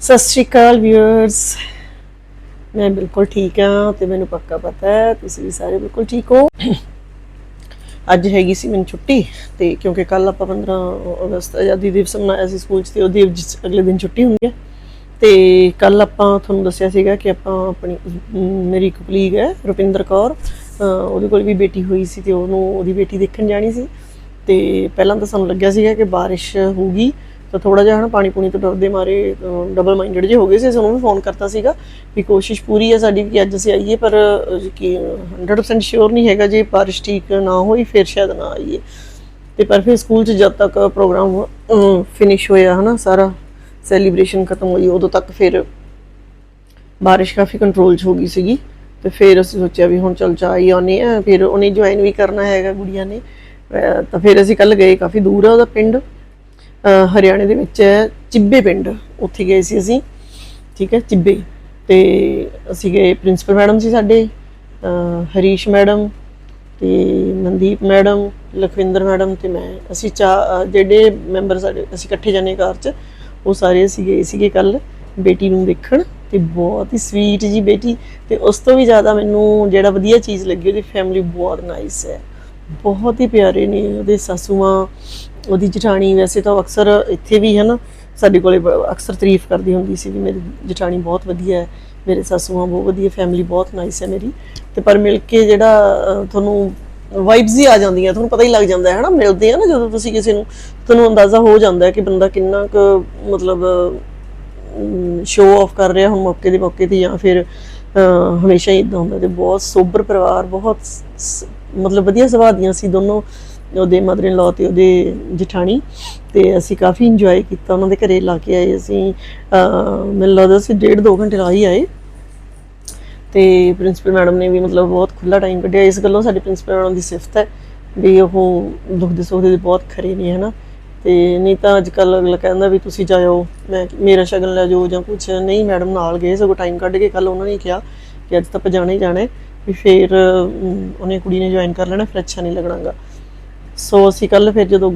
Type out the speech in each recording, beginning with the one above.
ਸਤਿ ਸ਼੍ਰੀ ਅਕਾਲ ਵਿਊਅਰਸ ਮੈਂ ਬਿਲਕੁਲ ਠੀਕ ਹਾਂ ਤੇ ਮੈਨੂੰ ਪੱਕਾ ਪਤਾ ਹੈ, ਤੁਸੀਂ ਵੀ ਸਾਰੇ ਬਿਲਕੁਲ ਠੀਕ ਹੋ? ਅੱਜ ਹੈਗੀ ਸੀ ਮੈਨੂੰ ਛੁੱਟੀ ਤੇ ਕਿਉਂਕਿ ਕੱਲ ਆਪਾਂ 15 ਅਗਸਤ ਆਜ਼ਾਦੀ ਦਿਵਸ ਮਨਾਇਆ ਸੀ ਸਕੂਲ 'ਚ ਤੇ ਉਹਦੀ ਜਿਸ- ਅਗਲੇ ਦਿਨ ਛੁੱਟੀ ਹੁੰਦੀ ਹੈ। ਤੇ ਕੱਲ ਆਪਾਂ ਤੁਹਾਨੂੰ ਦੱਸਿਆ ਸੀਗਾ ਕਿ ਆਪਾਂ ਆਪਣੀ ਮੇਰੀ ਇੱਕ ਕਲੀਗ ਹੈ, ਰੁਪਿੰਦਰ ਕੌਰ। ਉਹਦੇ ਕੋਲ ਵੀ ਬੇਟੀ ਹੋਈ ਸੀ ਤੇ ਉਹਨੂੰ ਉਹਦੀ ਬੇਟੀ ਦੇਖਣ ਜਾਣੀ ਸੀ। ਤੇ ਪਹਿਲਾਂ ਤਾਂ ਸਾਨੂੰ ਲੱਗਿਆ ਸੀਗਾ ਕਿ ਬਾਰਿਸ਼ ਹੋਊਗੀ। ਤਾਂ ਥੋੜਾ ਜਿਹਾ ਹਨਾ ਪਾਣੀ ਪੂਣੀ ਤੋਂ ਡਰਦੇ ਮਾਰੇ ਡਬਲ ਮਾਈਂਡਡ ਜੇ ਹੋ ਗਏ ਸੀ ਸਾਨੂੰ ਵੀ ਫੋਨ ਕਰਤਾ ਸੀਗਾ ਵੀ ਕੋਸ਼ਿਸ਼ ਪੂਰੀ ਹੈ ਸਾਡੀ ਕਿ ਅੱਜ ਅਸੀਂ ਆਈਏ ਪਰ ਅਹ, ਕਿ 100% ਸ਼ੋਰ ਨਹੀਂ ਹੈਗਾ ਜੇ ਬਾਰਿਸ਼ ਠੀਕ ਨਾ ਹੋਈ ਫਿਰ ਸ਼ਾਇਦ ਨਾ ਆਈਏ। ਤੇ ਪਰ ਫਿਰ ਸਕੂਲ 'ਚ ਜਦ ਤੱਕ ਪ੍ਰੋਗਰਾਮ ਫਿਨਿਸ਼ ਹੋਇਆ ਹਨਾ ਸਾਰਾ ਸੈਲੀਬ੍ਰੇਸ਼ਨ ਖਤਮ ਹੋਈ ਉਦੋਂ ਤੱਕ ਫਿਰ ਬਾਰਿਸ਼ ਕਾਫੀ ਕੰਟਰੋਲ 'ਚ ਹੋ ਗਈ ਸੀਗੀ। ਤੇ ਫਿਰ ਅਸੀਂ ਸੋਚਿਆ ਵੀ ਹੁਣ ਚੱਲ ਜਾ ਹੀ ਆਉਂਦੇ ਆ ਫਿਰ ਉਹਨੇ ਜੁਆਇਨ ਵੀ ਕਰਨਾ ਹੈਗਾ ਗੁੜੀਆਂ ਨੇ। ਤਾਂ ਫਿਰ ਅਸੀਂ ਕੱਲ ਗਏ ਕਾਫੀ ਦੂਰ ਆ ਉਹਦਾ ਪਿੰਡ। ਹਰਿਆਣੇ ਦੇ ਵਿੱਚ ਹੈ ਚਿੱਬੇ ਪਿੰਡ ਉੱਥੇ ਗਏ ਸੀ ਅਸੀਂ, ਠੀਕ ਹੈ, ਚਿੱਬੇ। ਤੇ ਅਸੀਂ ਗਏ ਪ੍ਰਿੰਸੀਪਲ ਮੈਡਮ ਸੀ ਸਾਡੇ ਹਰੀਸ਼ ਮੈਡਮ ਤੇ ਮਨਦੀਪ ਮੈਡਮ, ਲਖਵਿੰਦਰ ਮੈਡਮ ਤੇ ਮੈਂ। ਅਸੀਂ ਚਾ ਜਿਹੜੇ ਮੈਂਬਰ ਸਾਡੇ, ਅਸੀਂ ਇਕੱਠੇ ਜਾਣੇ ਕਾਰ 'ਚ, ਉਹ ਸਾਰੇ ਅਸੀਂ ਗਏ ਸੀਗੇ ਕੱਲ ਬੇਟੀ ਨੂੰ ਦੇਖਣ ਤੇ ਬਹੁਤ ਹੀ ਸਵੀਟ ਜੀ ਬੇਟੀ ਤੇ ਉਸ ਤੋਂ ਵੀ ਜ਼ਿਆਦਾ ਮੈਨੂੰ ਜਿਹੜਾ ਵਧੀਆ ਚੀਜ਼ ਲੱਗੀ ਉਹਦੀ ਫੈਮਿਲੀ ਬਹੁਤ ਨਾਈਸ ਹੈ। ਬਹੁਤ ਹੀ ਪਿਆਰੇ ਨੇ ਉਹਦੇ ਸਾਸੂ ਮਾਂ ਉਹਦੀ ਜਠਾਣੀ ਵੈਸੇ ਤਾਂ ਉਹ ਅਕਸਰ ਇੱਥੇ ਵੀ ਹੈ ਨਾ, ਸਾਡੇ ਕੋਲੇ ਅਕਸਰ ਤਾਰੀਫ ਕਰਦੀ ਹੁੰਦੀ ਸੀ ਵੀ ਮੇਰੀ ਜਠਾਣੀ ਬਹੁਤ ਵਧੀਆ ਹੈ, ਮੇਰੇ ਸਾਸੂ ਮਾਂ ਬਹੁਤ ਵਧੀਆ ਫੈਮਿਲੀ ਬਹੁਤ ਨਾਈਸ ਹੈ ਮੇਰੀ। ਤੇ ਪਰ ਮਿਲ ਕੇ ਜਿਹੜਾ ਤੁਹਾਨੂੰ ਵਾਈਬਸ ਹੀ ਆ ਜਾਂਦੀਆਂ, ਤੁਹਾਨੂੰ ਪਤਾ ਹੀ ਲੱਗ ਜਾਂਦਾ ਹੈ ਨਾ ਮਿਲਦੇ ਆ ਨਾ ਜਦੋਂ ਤੁਸੀਂ ਕਿਸੇ ਨੂੰ, ਤੁਹਾਨੂੰ ਅੰਦਾਜ਼ਾ ਹੋ ਜਾਂਦਾ ਹੈ ਕਿ ਬੰਦਾ ਕਿੰਨਾ ਕੁ ਮਤਲਬ ਸ਼ੋਅ ਆਫ ਕਰ ਰਿਹਾ ਹੁਣ ਮੌਕੇ ਦੇ ਮੌਕੇ ਤੇ ਜਾਂ ਫਿਰ ਹਮੇਸ਼ਾ ਹੀ ਇਦਾਂ ਹੁੰਦਾ ਤੇ ਬਹੁਤ ਸੋਬਰ ਪਰਿਵਾਰ, ਬਹੁਤ ਸ- ਮਤਲਬ ਵਧੀਆ ਸੁਭਾਅ ਦੀਆਂ ਸੀ ਦੋਨੋਂ, ਉਹਦੇ ਮਦਰ ਇਨ ਲਾ ਤੇ ਉਹਦੇ ਜਠਾਣੀ, ਤੇ ਅਸੀਂ ਕਾਫੀ ਇੰਜੋਏ ਕੀਤਾ, ਉਹਨਾਂ ਦੇ ਘਰੇ ਲਾ ਕੇ ਆਏ ਅਸੀਂ ਮੈਨੂੰ ਲੱਗਦਾ ਸੀ ਡੇਢ ਦੋ ਘੰਟੇ ਲਾ ਹੀ ਆਏ। ਤੇ ਪ੍ਰਿੰਸੀਪਲ ਮੈਡਮ ਨੇ ਵੀ ਮਤਲਬ ਬਹੁਤ ਖੁੱਲਾ ਟਾਈਮ ਕੱਢਿਆ, ਇਸ ਗੱਲੋਂ ਸਾਡੇ ਪ੍ਰਿੰਸੀਪਲ ਮੈਡਮ ਦੀ ਸਿਫਤ ਹੈ ਵੀ ਉਹ ਦੁੱਖ ਦੇ ਸੁੱਖ ਦੇ ਬਹੁਤ ਖਰੇ ਨੇ, ਹਨਾ। ਤੇ ਨਹੀਂ ਤਾਂ ਅੱਜ ਕੱਲ ਅਗਲਾ ਕਹਿੰਦਾ ਵੀ ਤੁਸੀਂ ਜਾਇਓ, ਮੈਂ, ਮੇਰਾ ਸ਼ਗਨ ਲੈ ਜਾਓ ਜਾਂ ਕੁਝ ਨਹੀਂ ਮੈਡਮ ਨਾਲ ਗਏ, ਸਗੋਂ ਟਾਈਮ ਕੱਢ ਕੇ ਕੱਲ ਉਹਨਾਂ ਨੇ ਕਿਹਾ ਕਿ ਅੱਜ ਤਾਂ ਆਪਾਂ ਜਾਣਾ ਹੀ ਜਾਣਾ ਹੈ। ਵੀ ਫਿਰ ਉਹਨੇ ਕੁੜੀ ਨੇ ਜੁਆਇਨ ਕਰ ਲੈਣਾ, ਫਿਰ ਅੱਛਾ ਨਹੀਂ ਲੱਗਣਾਗਾ। ਸੋ ਅਸੀਂ ਕੱਲ ਫਿਰ ਜਦੋਂ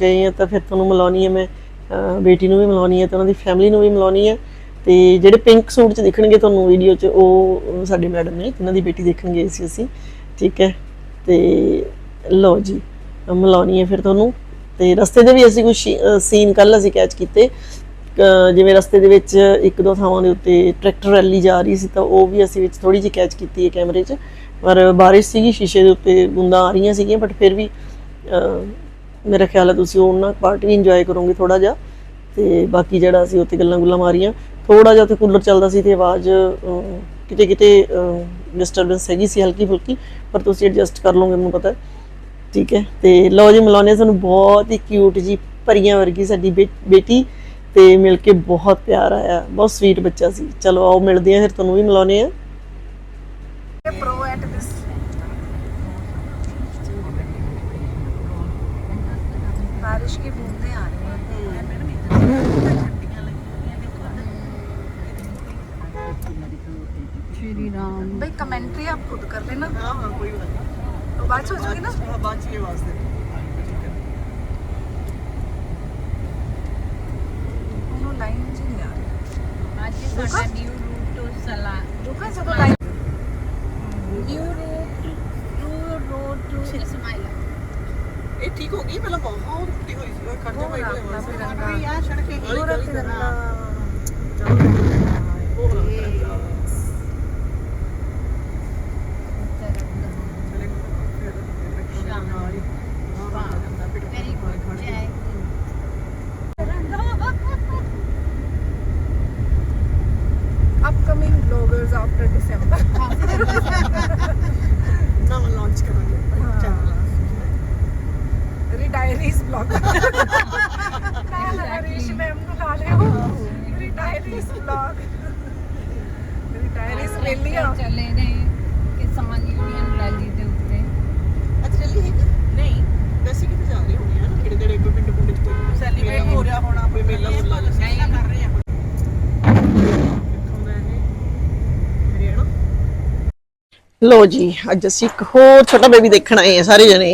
ਗਏ ਆ, ਤਾਂ ਫਿਰ ਤੁਹਾਨੂੰ ਮਿਲਾਉਣੀ ਹੈ ਮੈਂ ਬੇਟੀ ਨੂੰ ਵੀ ਮਿਲਾਉਣੀ ਹੈ ਤੇ ਉਹਨਾਂ ਦੀ ਫੈਮਿਲੀ ਨੂੰ ਵੀ ਮਿਲਾਉਣੀ ਹੈ ਤੇ ਜਿਹੜੇ ਪਿੰਕ ਸੂਟ 'ਚ ਦਿਖਣਗੇ ਤੁਹਾਨੂੰ ਵੀਡੀਓ 'ਚ, ਉਹ ਸਾਡੇ ਮੈਡਮ ਨੇ ਉਹਨਾਂ ਦੀ ਬੇਟੀ ਦੇਖਣ ਗਏ ਸੀ ਅਸੀਂ। ਠੀਕ ਹੈ? ਤੇ ਲਓ ਜੀ, ਮਿਲਾਉਣੀ ਹੈ ਫਿਰ ਤੁਹਾਨੂੰ। ਤੇ ਰਸਤੇ ਦੇ ਵੀ ਅਸੀਂ ਕੁਝ ਸੀਨ ਕੱਲ ਅਸੀਂ ਕੈਚ ਕੀਤੇ। ਜਿਵੇਂ ਰਸਤੇ ਦੇ ਵਿੱਚ ਇੱਕ ਦੋ ਥਾਵਾਂ ਦੇ ਉੱਤੇ ਟਰੈਕਟਰ ਰੈਲੀ ਜਾ ਰਹੀ ਸੀ ਤਾਂ ਉਹ ਵੀ ਅਸੀਂ ਵਿੱਚ ਥੋੜੀ ਜਿਹੀ ਕੈਚ ਕੀਤੀ ਹੈ ਕੈਮਰੇ 'ਚ। ਪਰ ਬਾਰਿਸ਼ ਸੀਗੀ, ਸ਼ੀਸ਼ੇ ਦੇ ਉੱਤੇ ਬੂੰਦਾਂ ਆ ਰਹੀਆਂ ਸੀਗੀਆਂ ਬਟ ਫਿਰ ਵੀ ਮੇਰਾ ਖਿਆਲ ਹੈ ਤੁਸੀਂ ਉਹਨਾਂ ਪਾਰਟ ਵੀ ਇੰਜੋਏ ਕਰੋਗੇ ਥੋੜਾ ਜਿਹਾ। ਤੇ ਬਾਕੀ ਜਿਹੜਾ ਅਸੀਂ ਉੱਥੇ ਗੱਲਾਂ ਗੁੱਲਾਂ ਮਾਰੀਆਂ ਥੋੜਾ ਜਿਹਾ ਉੱਥੇ ਕੂਲਰ ਚੱਲਦਾ ਸੀ ਤੇ ਆਵਾਜ਼ ਕਿਤੇ ਕਿਤੇ ਡਿਸਟਰਬੈਂਸ ਹੈਗੀ ਸੀ ਹਲਕੀ ਫੁਲਕੀ, ਪਰ ਤੁਸੀਂ ਐਡਜਸਟ ਕਰ ਲਓਗੇ, ਮੈਨੂੰ ਪਤਾ ਠੀਕ ਹੈ, ਤੇ ਲਓ ਜੀ ਮਿਲਾਉਂਦੇ ਸਾਨੂੰ ਬਹੁਤ ਹੀ ਕਿਊਟ ਜੀ ਪਰੀਆਂ ਵਰਗੀ ਸਾਡੀ ਬੇ- ਬੇਟੀ ਤੇ ਮਿਲ ਕੇ ਬਹੁਤ ਪਿਆਰ ਆਇਆ ਬਹੁਤ ਸਵੀਟ ਬੱਚਾ ਸੀ। ਚਲੋ ਆਓ ਮਿਲਦੇ ਆ ਫਿਰ ਤੁਹਾਨੂੰ ਵੀ ਮਿਲਾਉਨੇ ਆ ਪ੍ਰੋ ਬਾਰਿਸ਼ ਕਮੈਂਟਰੀ ਆਪ ਖੁਦ ਕਰ ਲੈਣਾ। ਹਾਂ ਹਾਂ ਕੋਈ ਬਾਤ ਬਾਤ ਹੋ ਜਾਊਗੀ ਨਾ। ਬਾਤ ਚੀਜ਼ ਵਾਸਤੇ। ਸਾਡਾ ਨਿਊ ਰੂਟ ਟੂ ਸਲਾ ਰੁਕਾ ਸਗੋ ਲਾਈ new route new road to ਸਮਾਈਲਾ ਇਹ ਠੀਕ ਹੋ ਗਈ ਪਹਿਲਾਂ ਬਹੁਤ ਟੁੱਟੀ ਹੋਈ ਸੀ ਖੜ ਜਾ ਭਾਈ ਆ ਸੜਕ ਇਹ ਹੋਰ ਤੇ ਰੰਗਾ ਲੋ ਜੀ ਅੱਜ ਅਸੀਂ ਇੱਕ ਹੋਰ ਛੋਟਾ ਬੇਬੀ ਦੇਖਣ ਆਏ ਸਾਰੇ ਜਣੇ।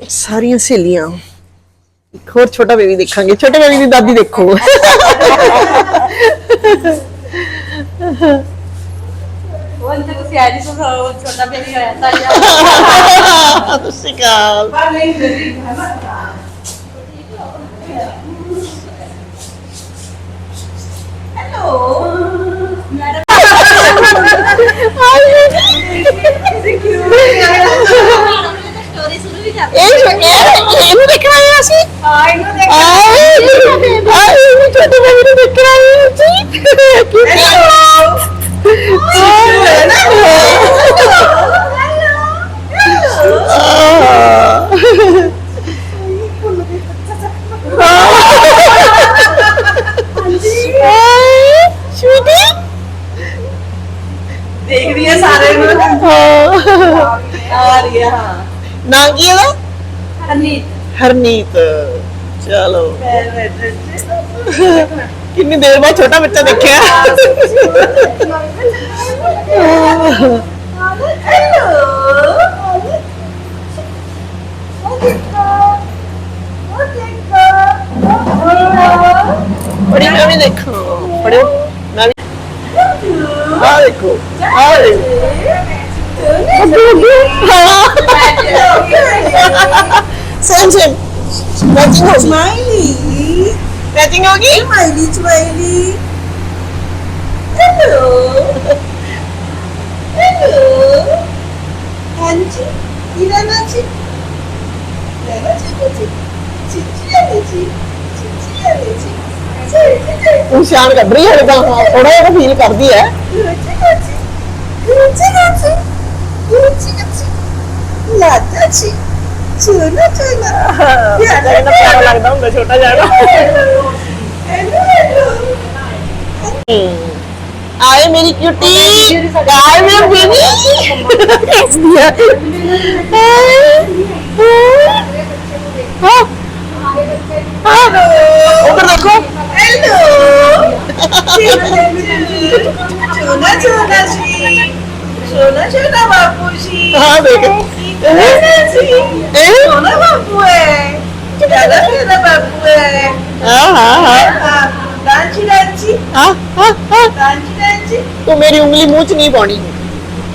ਸਾਰੀਆਂ ਸਹੇਲੀਆਂ। ਇੱਕ ਹੋਰ ਛੋਟਾ ਬੇਬੀ ਦੇਖਾਂਗੇ ਛੋਟੇ ਬੇਬੀ ਦੀ ਦਾਦੀ ਦੇਖੋ। ਉਹ ਅੰਦਰ ਤੁਸੀਂ ਜੀ ਛੋਟਾ ਬੇਬੀ ਤਾਂ ਇਹ ਇਹਨੂੰ ਦੇਖਣਾ ਹੈ ਅਸੀਂ ਹਾਂ ਇਹਨੂੰ ਦੇਖ ਆਏ ਆਏ ਇਹਨੂੰ ਛੋਟੇ ਬੇਬੀ ਨੂੰ ਦੇਖਣਾ ਹੈ ਜੀ ਛੋਟੀ ਦੇਖਦੀ ਆ ਸਾਰੇ ਨੂੰ ਹਾਂ ਆ ਰਹੀ ਆ ਹਾਂ ਨਾਂ ਕੀ ਇਹਦਾ ਹਰਨੀਤ। ਹਰਨੀਤ। ਚਲੋ। ਕਿੰਨੀ ਦੇਰ ਬਾਅਦ ਛੋਟਾ ਬੱਚਾ ਦੇਖਿਆ। ਬੜੀ ਮੈਂ ਵੀ ਦੇਖਾਂ। ਪੜਿਓ ਮੈਂ ਵੀ ਆ ਦੇਖੋ ਆ ਦੇਖੋ। ਸੇਮ ਸੇਮ ਮੈਚਿੰਗ ਹੋ ਗਈ ਸਮਾਈਲੀ ਮੈਚਿੰਗ ਹੋ ਗਈ ਸਮਾਈਲੀ ਸਮਾਈਲੀ ਹੈਲੋ ਹੈਲੋ ਹਾਂਜੀ ਇਰਾ ਨਾ ਚੀ ਲੈਣਾ ਚੀ ਚੀ ਚੀ ਚੀ ਲੈਣੀ ਚੀ ਚੀ ਚੀ ਲੈਣੀ ਚੀ ਚੀ ਚੀ ਉਹ ਸ਼ਾਨ ਕੱਢ ਰਹੀ ਹੈ ਤਾਂ ਥੋੜਾ ਜਿਹਾ ਫੀਲ ਕਰਦੀ ਹੈ ਚੂਨਾ ਚੂਨਾ ਕਿੰਨਾ ਪਿਆਰਾ ਲੱਗਦਾ ਹੁੰਦਾ ਛੋਟਾ ਜਿਹਾ ਆਏ ਮੇਰੀ ਕਿਊਟੀ ਆਏ ਮੇਰਾ ਬੇਬੀ ਹੱਸਦੀ ਹੈ ਹਾਂ ਹਾਂ ਉਧਰ ਦੇਖੋ ਹੈਲੋ ਚੂਨਾ ਚੂਨਾ ਬਾਪੂ ਜੀ ਹਾਂ ਦੇਖ। ਇਹ? ਸੋਨਾ ਬਾਪੂ ਹੈ। ਜ਼ਿਆਦਾ ਮੇਰਾ ਬਾਪੂ ਹੈ? ਹਾਂ ਹਾਂ ਹਾਂ। ਡਾਂਚੀ ਡਾਂਚੀ ਹਾਂ ਹਾਂ ਹਾਂ। ਡਾਂਚੀ ਡਾਂਚੀ ਤੂੰ ਮੇਰੀ ਉਂਗਲੀ ਮੂੰਹ 'ਚ ਨਹੀਂ ਪਾਉਣੀ।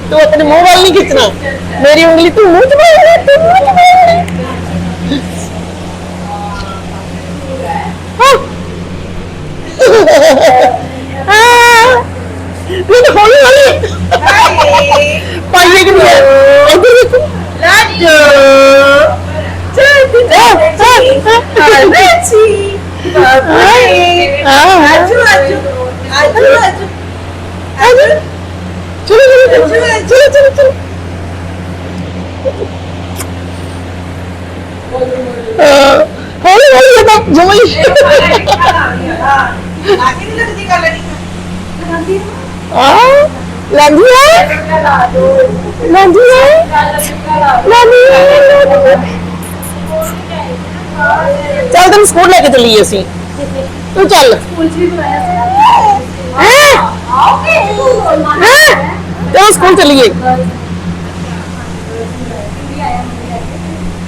ਤੂੰ ਆਪਣੇ ਮੂੰਹ ਵੱਲ ਨਹੀਂ ਖਿੱਚਣਾ। ਮੇਰੀ ਉਂਗਲੀ ਤੂੰ ਮੂੰਹ 'ਚ ਪਾਉਣੀ ਤੂੰ ਮੂੰਹ 'ਚ ਪਾਉਣੀ ਹਾਂ। ਮੈਨੂੰ ਹੌਲੀ ਹੌਲੀ ਹਾਏ ਪਾਈਏ ਕਿ ਨਹੀਂ ਇੱਧਰ ਦੇਖੋ ਲਾਡੋ ਚਾਹਤੀ ਚਾਹਤੀ ਚਾਹਤੀ ਬਾਪੂ ਆਜੂ ਆਜੂ ਆਜੂ ਆਜੂ ਆਜੂ ਚਲੋ ਚਲੋ ਚਲੋ ਚਲੋ ਚਲੋ ਚਲੋ ਹੌਲੀ ਹੌਲੀ ਤਾਂ ਜਮਈ ਆਗੇ ਨਹੀਂ ਲੱਗਦੀ ਗੱਲ ਨਹੀਂ ਆ ਲੰਗੀ ਹੈ? ਲੰਗੀ ਹੈ? ਲੰਗੀ ਹੈ? ਚੱਲ ਤੈਨੂੰ ਸਕੂਲ ਲੈ ਕੇ ਚੱਲੀਏ ਅਸੀਂ। ਤੂੰ ਚੱਲ। ਹੈਂ? ਹੈਂ? ਚੱਲ ਸਕੂਲ ਚੱਲੀਏ।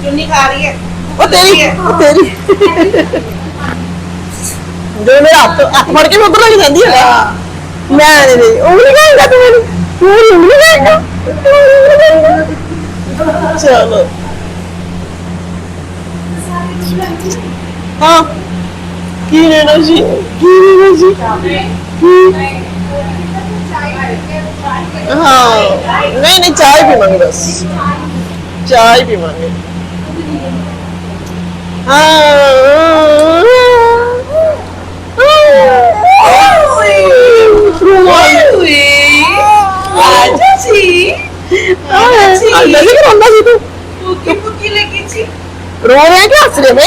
ਚੁੰਨੀ ਖਾ ਰਹੀ ਹੈ। ਉਹ ਤੇਰੀ ਉਹ ਤੇਰੀ। ਜੋ ਮੇਰਾ ਹੱਥ ਹੱਥ ਫੜ ਕੇ ਉੱਧਰ ਲੱਗ ਜਾਂਦੀ ਹੈ। ਮੈਂ ਨਹੀਂ ਨਹੀਂ ਉਂਗਲੀ ਕਹਾਂਗਾ ਤੂੰ ਮੈਨੂੰ। ਤੂੰ ਮੇਰੀ ਕਹਾਂਗਾ ਚਲੋ। ਹਾਂ। ਕੀ ਲੈਣਾ ਸੀ ਕੀ ਲੈਣਾ ਸੀ ਹਾਂ। ਨਹੀਂ ਨਹੀਂ ਚਾय ਪੀਵਾਂਗੇ ਬਸ। ਹੀ ਪੀਵਾਂਗੇ। ਆਜਾ ਸੀ ਪੁੱਕੀ ਪੁੱਕੀ ਲੱਗੀ ਸੀ ਰੋ ਰਿਹਾ ਕਿ ਹੱਸ ਰਿਹਾ ਬਈ?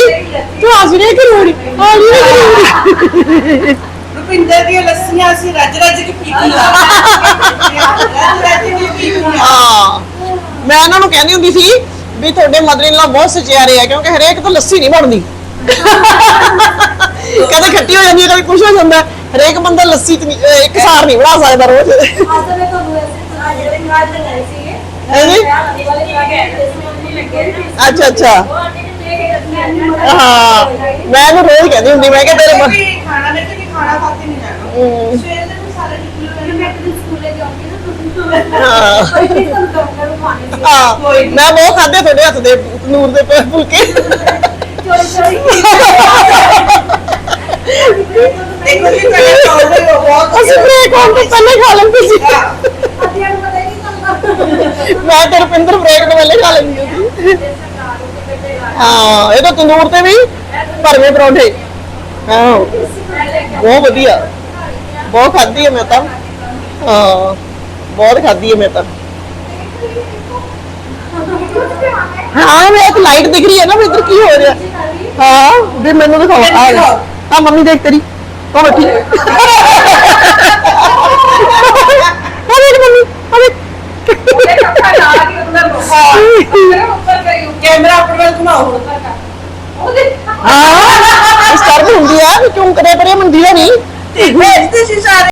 ਤੂੰ ਹੱਸ ਰਿਹਾ ਕਿ ਰੋ ਰਹੀ? ਆ ਰਹੀ ਰੁਪਿੰਦਰ ਦੀਆਂ ਲੱਸੀਆਂ ਸੀ ਰੱਜ ਰੱਜ ਕੇ ਪੀਤੀਆਂ ਰੱਜ ਰੱਜ ਕੇ ਪੀਤੀਆਂ ਹਾਂ। ਮੈਂ ਇਹਨਾਂ ਨੂੰ ਕਹਿੰਦੀ ਹੁੰਦੀ ਸੀ ਵੀ ਤੁਹਾਡੇ ਮਦਰ ਇਨ ਲਾ ਬਹੁਤ ਸਚਿਆਰੇ ਆ ਕਿਉਂਕਿ ਹਰੇਕ ਤੋਂ ਲੱਸੀ ਨਹੀਂ ਬਣਦੀ। ਕਦੇ ਖੱਟੀ ਹੋ ਜਾਂਦੀ ਹੈ ਕਦੇ ਕੁਝ ਹੋ ਜਾਂਦਾ। ਹਰੇਕ ਬੰਦਾ ਲੱਸੀ ਚ ਨਹੀਂ- ਅਹ ਇੱਕ ਸਾਰ ਨਹੀਂ ਬਣਾ ਸਕਦਾ ਰੋਜ਼। ਅੱਜ ਮੈਂ ਤੁਹਾਨੂੰ ਐਸੇ ਜਿਹੜੇ ਸੀਗੇ ਹੈਂਜੀ? ਵਾਲੇ ਮੈਂ ਅੱਛਾ ਅੱਛਾ। ਹਾਂ ਮੈਂ ਇਹਨੂੰ ਰੋਜ਼ ਕਹਿੰਦੀ ਹੁੰਦੀ ਮੈਂ ਕਿ ਤੇਰੇ ਵੀ ਖਾਣਾ ਮੈਂ ਤੇ ਖਾਣਾ ਖਾ ਕੇ ਨਹੀਂ ਜਾਣਾ। ਹਮ, ਸਵੇਰ ਦੇ ਨੂੰ ਸਾਰਾ ਨਿਕਲੂ ਮੈਂ ਦਿਨ ਸਕੂਲੇ ਜਾਊਂਗੀ ਨਾ ਤੁਸੀਂ ਹਾਂ। ਕੋਈ ਨਹੀਂ ਤੁਹਾਨੂੰ ਦਊਂਗਾ ਉਹ ਖਾਣੇ ਦੀ। ਹਾਂ ਕੋਈ ਨੀ। ਮੈਂ ਬਹੁਤ ਖਾਦੇ ਤੁਹਾਡੇ ਹੱਥ ਦੇ ਨੂਰ ਦੇ ਫੁਲਕੇ। ਚੋਰੀ ਚੋਰੀ ਦੇਖੋ ਜੀ ਪਹਿਲੇ ਖਾਉਂਦੇ ਹੋ ਬਹੁਤ ਅਸੀਂ ਬ੍ਰੇਕ ਆਉਣ ਤੋਂ ਪਹਿਲੇ ਖਾ ਲੈਂਦੇ ਸੀ। ਅੱਧਿਆਂ ਨੂੰ ਪਤਾ ਹੀ ਨਹੀਂ ਚੱਲਦਾ ਮੈਂ ਤੇ ਰੁਪਿੰਦਰ ਬ੍ਰੇਕ ਤੋਂ ਪਹਿਲੇ ਖਾ ਲੈਂਦੀ ਸੀ। ਹਾਂ, ਇਹ ਤਾਂ ਤੰਦੂਰ ਤੇ ਵੀ ਭਰਵੇਂ ਪਰੌਂਠੇ। ਹਾਂ, ਬਹੁਤ ਵਧੀਆ। ਬਹੁਤ ਖਾਧੀ ਹੈ ਮੈਂ ਤਾਂ। ਹਾਂ, ਬਹੁਤ ਖਾਧੀ ਹੈ ਮੈਂ ਤਾਂ। ਹਾਂ, ਮੈਂ ਇੱਕ ਲਾਈਟ ਦਿਖ ਰਹੀ ਹੈ ਨਾ, ਵੀ ਇੱਧਰ ਕੀ ਹੋ ਰਿਹਾ? ਹਾਂ, ਵੀ ਮੈਨੂੰ ਦਿਖਾਓ, ਆ ਲੈ। ਮੰਮੀ ਦੇਖ ਤੇਰੀ। ਉਹ ਉਹ ਦੇਖ ਮੰਮੀ ਦੇਖ। ਕੈਮਰਾ ਆਪਣੇ ਵੱਲ ਘੁਮਾਓ ਹਾਂ। ਇਸ ਤਰ੍ਹਾਂ ਹੁੰਦੀ ਆ ਵੀ ਕਰੇ ਪਰੇ ਮੰਦੀ ਨਹੀਂ ਭੇਜਦੇ ਸੀ ਸਾਰੇ।